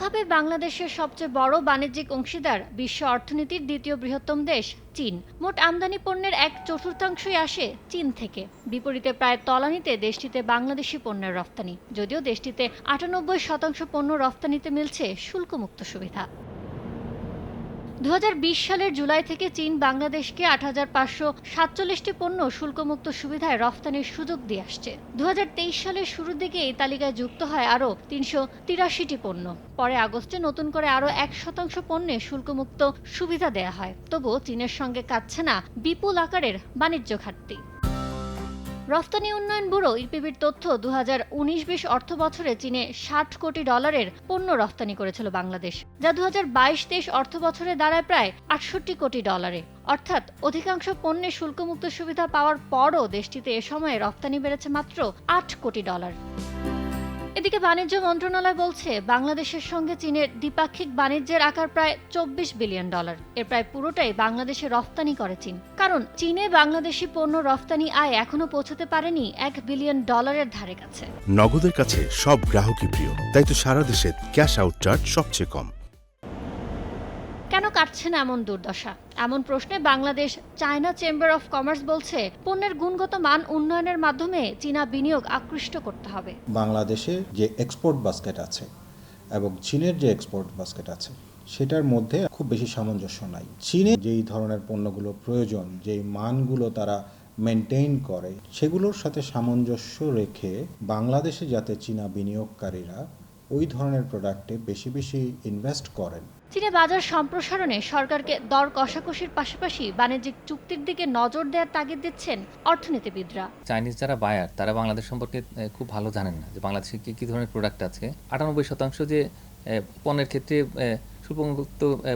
সামগ্রিকভাবে বাংলাদেশের সবচেয়ে বড় বাণিজ্যিক অংশীদার বিশ্ব অর্থনীতির দ্বিতীয় বৃহত্তম দেশ, চীন। মোট আমদানি পণ্যের এক চতুর্থাংশই আসে চীন থেকে। বিপরীতে প্রায় তলানিতে দেশটিতে বাংলাদেশি পণ্যের রপ্তানি। যদিও দেশটিতে আটানব্বই শতাংশ পণ্য রপ্তানিতে মিলছে শুল্কমুক্ত সুবিধা। দু হাজার বিশ সালের জুলাই থেকে চীন বাংলাদেশকে আট হাজার পাঁচশো সাতচল্লিশটি পণ্য শুল্কমুক্ত সুবিধায় রফতানির সুযোগ দিয়ে আসছে। দু হাজার তেইশ সালের শুরুর দিকে এই তালিকায় যুক্ত হয় আরও তিনশো তিরাশিটি পণ্য। পরে আগস্টে নতুন করে আরও এক শতাংশ পণ্যে শুল্কমুক্ত সুবিধা দেয়া হয়। তবুও চীনের সঙ্গে কাটছে না বিপুল আকারের বাণিজ্য ঘাটতি। রফতানি উন্নয়ন ব্যুরো, ইপিবির তথ্য দু উনিশ বিশ অর্থ বছরে চীনে ষাট কোটি ডলারের পণ্য রফতানি করেছিল বাংলাদেশ, যা দু বাইশ তেইশ অর্থ বছরে দাঁড়ায় প্রায় আটষট্টি কোটি ডলারে। অর্থাৎ অধিকাংশ পণ্যের শুল্কমুক্ত সুবিধা পাওয়ার পরও দেশটিতে এ সময়ে রফতানি বেড়েছে মাত্র আট কোটি ডলার। এদিকে বাণিজ্য মন্ত্রণালয় বলছে বাংলাদেশের সঙ্গে চীনের দ্বিপাক্ষিক বাণিজ্যের আকার প্রায় চব্বিশ বিলিয়ন ডলার। এর প্রায় পুরোটাই বাংলাদেশে রফতানি করে চীন। কারণ চীনে বাংলাদেশি পণ্য রফতানি আয় এখনও পৌঁছতে পারেনি এক বিলিয়ন ডলারের ধারে কাছে। নগদের কাছে সব গ্রাহকই প্রিয় তাই তো সারা দেশে ক্যাশ আউট চার্জ সবচেয়ে কম। কেন কাটছে না এমন দুর্দশা? এমন প্রশ্নে Bangladesh China chamber of commerce বলছে, পণ্যের গুণগত মান উন্নয়নের মাধ্যমে চীনা বিনিয়োগ আকৃষ্ট করতে হবে। বাংলাদেশে যে এক্সপোর্ট বাস্কেট আছে এবং চীনের যে এক্সপোর্ট বাস্কেট আছে, সেটার মধ্যে খুব বেশি সামঞ্জস্য নাই। চীনে যেই ধরনের পণ্যগুলো প্রয়োজন, যেই মানগুলো তারা মেনটেইন করে, সেগুলোর সাথে সামঞ্জস্য রেখে বাংলাদেশে যাতে চীনা বিনিয়োগকারীরা ওই ধরনের প্রোডাক্টে বেশি বেশি ইনভেস্ট করেন। চীনে বাজার সম্প্রসারণে সরকারকে দর কষাকষির পাশাপাশি বাণিজ্যিক চুক্তির দিকে নজর দেওয়ার তাগিদ দিচ্ছেন অর্থনীতিবিদরা। চাইনিজ যারা বায়ার তারা বাংলাদেশ সম্পর্কে খুব ভালো জানেন না যে বাংলাদেশে কি কি ধরনের প্রোডাক্ট আছে। আটানব্বই শতাংশ যে পণ্যের ক্ষেত্রে এ,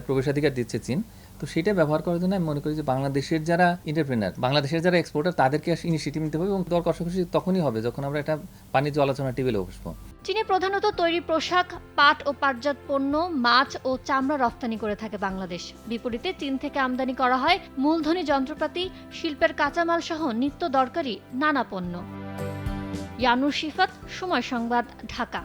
প্রবেশাধিকার দিচ্ছে চীন। তো সেটা ব্যবহার করার জন্য আমি মনে করি যে বাংলাদেশের যারা এন্টারপ্রেনার বাংলাদেশের যারা এক্সপোর্টার তাদেরকে ইনিশিয়েটিভ নিতে হবে এবং দর কষাকষি তখনই হবে যখন আমরা একটা বাণিজ্য আলোচনা টেবিলে বসবো। চীনে প্রধানত তৈরি পোশাক, পাট ও পাটজাত পণ্য, মাছ ও চামড়া রপ্তানি করে থাকে বাংলাদেশ। বিপরীতে চীন থেকে আমদানি করা হয় মূলধনী যন্ত্রপাতি, শিল্পের কাঁচামাল সহ নিত্য দরকারি নানা পণ্য। ইয়ানুর শিফাত, সময় সংবাদ, ঢাকা।